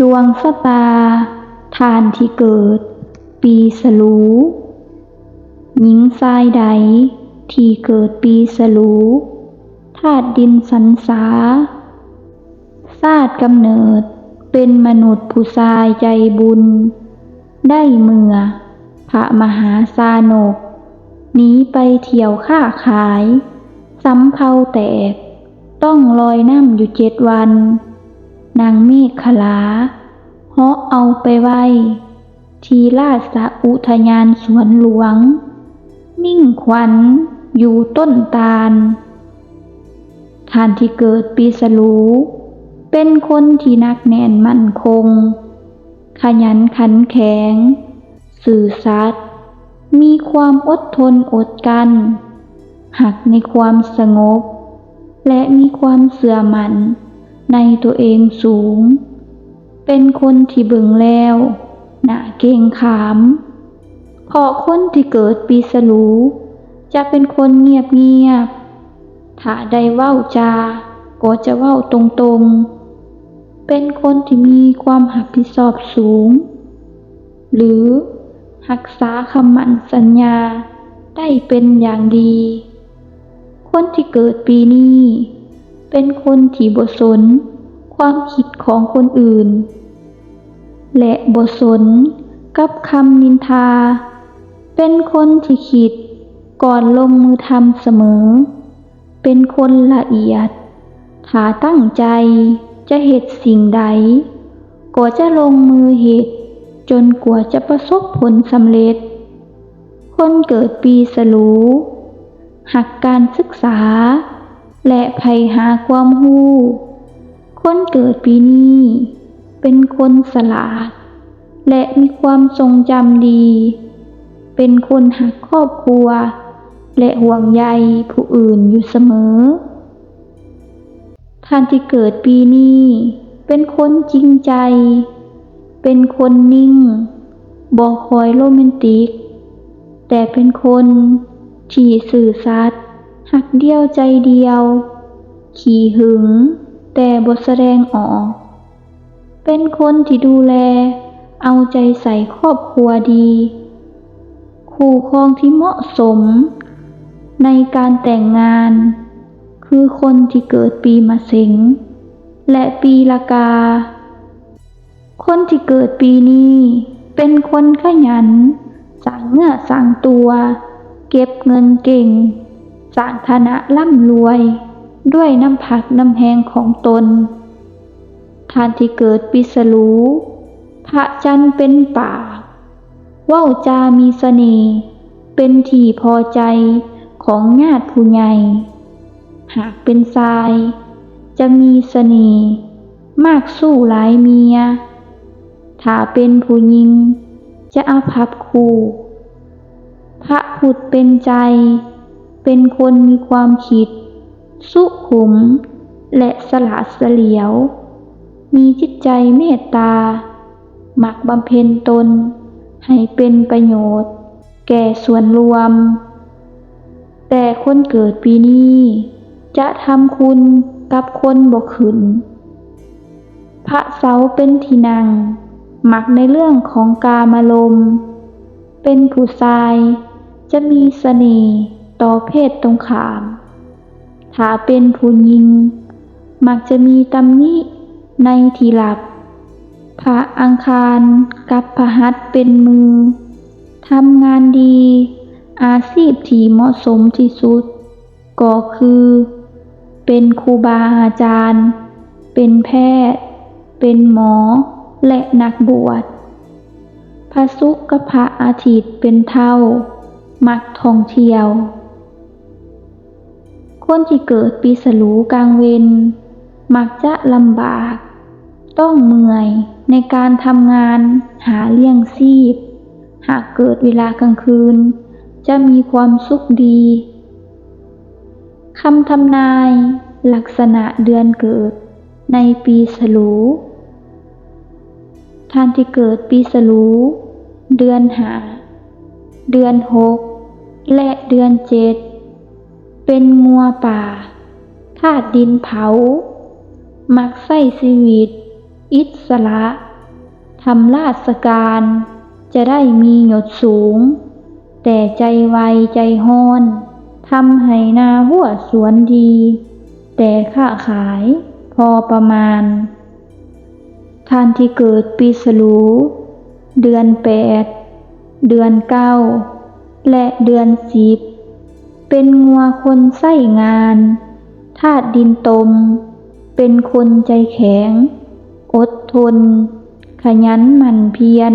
ดวงชะตา ทานที่เกิด ปีสลูหญิงทรายใด ที่เกิดปีสลูธาตุดินสันสาชาติกำเนิดเป็นมนุษย์ผู้ชายใจบุญ ได้เมื่อ พระมหาสานกหนีไปเที่ยวค้าขายสำเภาแตก ต้องลอยน้ำอยู่เจ็ดวัน นางเมฆขลาเหาะเอาไปไว้ ทีราชอุทยานสวนหลวง มิ่งขวัญอยู่ต้นตาลท่านที่เกิดปีสลูเป็นคนที่นักแน่นมั่นคง ขยันขันแข็ง สื่อสัตย์มีความอดทนอดกัน หักในความสงบ และมีความเสื่อมัน ในตัวเองสูง เป็นคนที่เบิ่งแล้วหนาเกรงขามเพราะคนที่เกิดปีสลู จะเป็นคนเงียบเงียบถ้าได้เว้าจาก็จะเว้าตรงๆ เป็นคนที่มีความรับผิดชอบสูง หรือรักษาคำมั่นสัญญาได้เป็นอย่างดี คนที่เกิดปีนี้ เป็นคนที่บสน ความคิดของคนอื่น และบสนกับคำนินทา เป็นคนที่คิดก่อนลงมือทำเสมอ เป็นคนละเอียดถ้าตั้งใจจะเหตุสิ่งใดก็จะลงมือเหตุจนกว่าจะประสบผลสำเร็จ คนเกิดปีสลูหักการศึกษา และไผหาความรู้ คนเกิดปีนี้ เป็นคนสลาด และมีความทรงจำดี เป็นคนหักครอบครัว และห่วงใยผู้อื่นอยู่เสมอ ท่านที่เกิดปีนี้ เป็นคนจริงใจ เป็นคนนิ่ง บอกคอยโรแมนติก แต่เป็นคนที่สื่อสัตย์ หักเดียวใจเดียว ขี้หึง แต่บทแสดงออก เป็นคนที่ดูแล เอาใจใส่ครอบครัวดี คู่ครองที่เหมาะสม ในการแต่งงาน คือคนที่เกิดปีมะเสงและปีละกา คนที่เกิดปีนี้ เป็นคนขยัน สั่งเนื้อสั่งตัว เก็บเงินเก่ง สร้างฐานะร่ำรวย ด้วยน้ำผักน้ำแหงของตน ท่านที่เกิดปีสลูพระจันเป็นป่าว้าจามีเสน่ห์เป็นที่พอใจของญาติผู้ใหญ่ หากเป็นทราย จะมีเสน่ห์มากสู้หลายเมีย ถ้าเป็นผู้หญิง จะอาภัพคู่ พระผุดเป็นใจ เป็นคนมีความคิด สุขุม และสละเสลียว มีจิตใจเมตตา หมักบำเพ็ญตน ให้เป็นประโยชน์ แก่ส่วนรวม แต่คนเกิดปีนี้ จะทำคุณกับคนบ่ขึ้นพระเสาเป็นทีนั่งมักในเรื่องของกามารมเป็นผู้ชายจะมีเสน่ห์ ต่อเพศตรงขาม ถ้าเป็นผู้หญิง มักจะมีตำหนิในที่ลับ พระอังคารกับพระหัสเป็นมือ ทำงานดี อาชีพที่เหมาะสมที่สุด ก็คือ เป็นครูบาอาจารย์ เป็นแพทย์ เป็นหมอ และนักบวชพระศุกร์กับพระอาทิตย์เป็นเท่า มักท่องเที่ยว คนที่เกิดปีสลูกลางเวนมักจะลำบาก ต้องเมื่อยในการทำงานหาเลี้ยงชีพ หากเกิดเวลากลางคืน จะมีความสุขดีคำทำนายลักษณะเดือนเกิดในปีสลูท่านที่เกิดปีสลูเดือนหา เดือนหกและเดือนเจ็ด เป็นงัวป่าธาตุดินเผา มักใส่ชีวิต อิสระทำราชการ จะได้มีหยศสูง แต่ใจไวใจห้อนทำให้นาหัวสวนดี แต่ค้าขายพอประมาณ ท่านที่เกิดปีสลูเดือนแปด เดือนเก้า และเดือนสิบ เป็นงัวคนไส้งานธาตุดินตม เป็นคนใจแข็ง อดทน ขยันหมั่นเพียร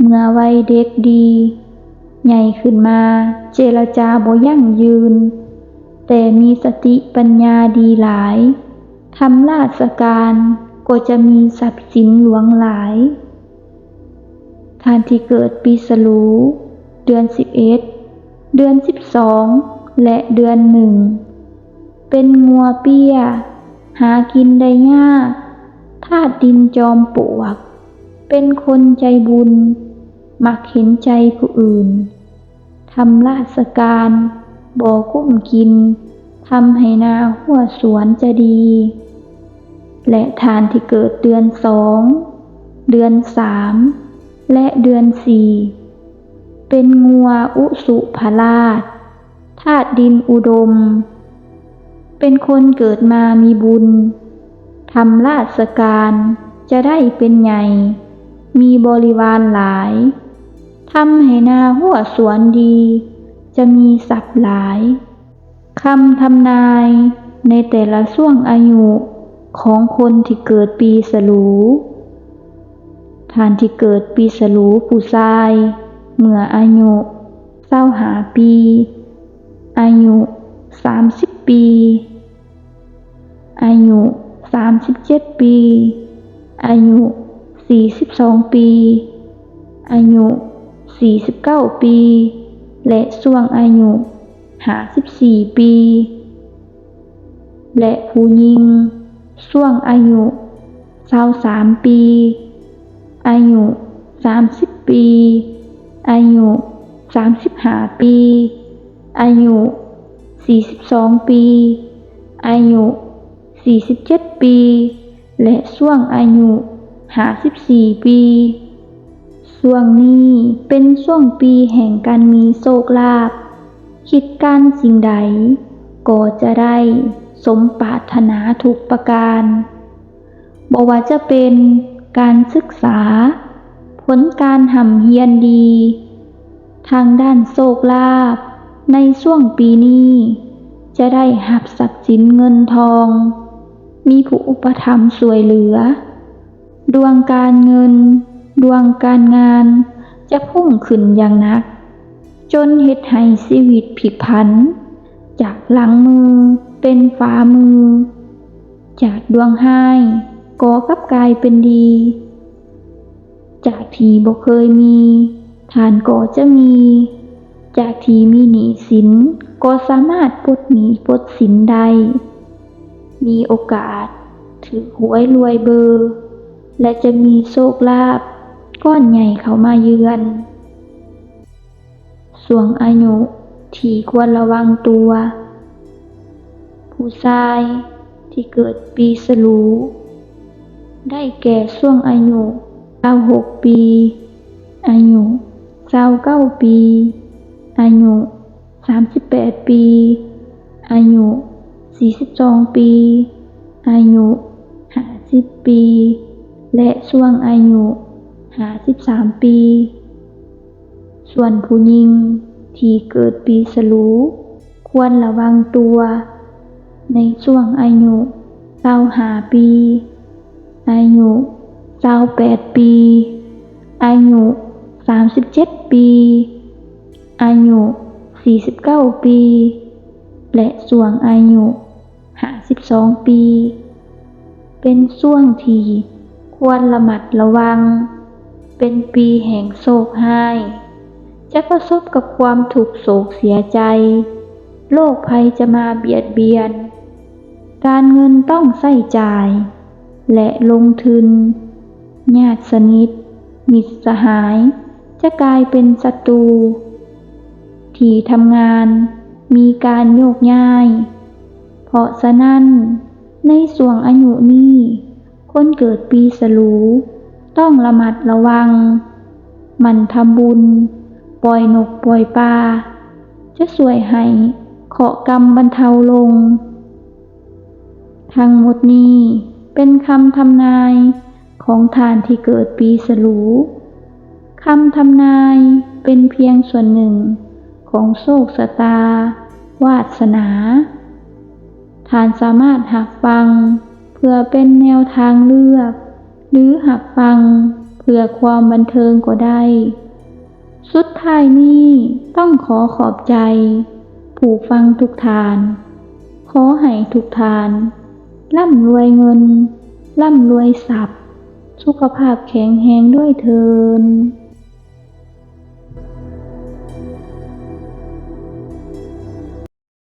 เมื่อวัยเด็กดี ใหญ่ขึ้นมาเจรจาบ่ยั่งยืน แต่มีสติปัญญาดีหลาย ทำราชการก็จะมีทรัพย์สินหลวงหลาย ท่านที่เกิดปีสลู เดือนสิบเอ็ด เดือนสิบสองและเดือนหนึ่ง เป็นงัวเปี้ย หากินได้ยากธาตุดินจอมปวก เป็นคนใจบุญ มักเห็นใจผู้อื่น ทำราชการบ่กุ้มกิน ทำให้นาหัวสวนจะดี และทานที่เกิดเดือนสอง เดือนสาม และเดือนสี่ เป็นงัวอุสุภราชธาตุดินอุดม เป็นคนเกิดมามีบุญ ทำราชการจะได้เป็นใหญ่ มีบริวารหลาย ทำให้นาหัวสวนดี จะมีทรัพย์หลาย คำทำนายในแต่ละช่วงอายุของคนที่เกิดปีสลูท่านที่เกิดปีสลูผู้ชาย เมื่ออายุเศร้าหาปี อายุสามสิบปี อายุสามสิบเจ็ดปี อายุสี่สิบสองปี อายุสี่สิบเก้าปี และช่วงอายุหาสิบสี่ปี และผู้หญิงช่วงอายุเศร้าสามปี อายุสามสิบปี อายุสามสิบห้าปี อายุสี่สิบสองปี อายุสี่สิบเจ็ดปี และช่วงอายุห้าสิบสี่ปีช่วงนี้เป็นช่วงปีแห่งการมีโชคลาภคิดการสิ่งใด ก็จะได้สมปรารถนาทุกประการบอกว่าจะเป็นการศึกษา ผลการห่ำเฮียนดี ทางด้านโชคลาภในช่วงปีนี้ จะได้หับทรัพย์สินเงินทอง มีผู้อุปถัมภ์สวยเหลือ ดวงการเงิน ดวงการงานจะพุ่งขึ้นอย่างนัก จนเฮ็ดให้ชีวิตผิดพัน จากหลังมือเป็นฝ่ามือ จากดวงไห้ก่อกับกายเป็นดี จากที่บ่เคยมีทานก็จะมี จากที่มีหนี้สินก็สามารถปลดหนี้ปลดสินได้ มีโอกาสถือหวยรวยเบอร์ และจะมีโชคลาภก้อนใหญ่เข้ามาเยือนส่วงอายุที่ควรระวังตัว ผู้ชายที่เกิดปีสลู ได้แก่ช่วงอายุ 96 ปี อายุ29ปี อายุ 38 ปี อายุ42ปี อายุ50ปี และช่วงอายุ53ปี ส่วนผู้หญิงที่เกิดปีสลูควรระวังตัว ในช่วงอายุ25ปี อายุ 28ปี อายุ37ปี อายุ49ปี และส่วงอายุ52ปี เป็นช่วงที่ควรระมัดระวัง เป็นปีแห่งโศกหายจะประสบกับความถูกโศกเสียใจ โรคภัยจะมาเบียดเบียน การเงินต้องใส่จ่าย และลงทุน ญาติสนิท มิตรสหาย จะกลายเป็นศัตรู ที่ทำงานมีการโยกย้าย เพราะฉะนั้นในส่วงอายุนี้ คนเกิดปีสลู ต้องระมัดระวังหมันทำบุญ ปล่อยนกปล่อยปลา จะสวยให้เคาะกรรมบรรเทาลง ทั้งหมดนี้เป็นคำทำนาย ของทานที่เกิดปีสลูคำทำนายเป็นเพียงส่วนหนึ่งของโชคสตา วาสนา ทานสามารถหักฟัง เพื่อเป็นแนวทางเลือก หรือหักฟัง เพื่อความบันเทิงก็ได้ สุดท้ายนี้ต้องขอขอบใจ ผู้ฟังทุกทาน ขอให้ทุกทาน ร่ำรวยเงิน ร่ำรวยทรัพย์ สุขภาพแข็งแรงด้วยเทิน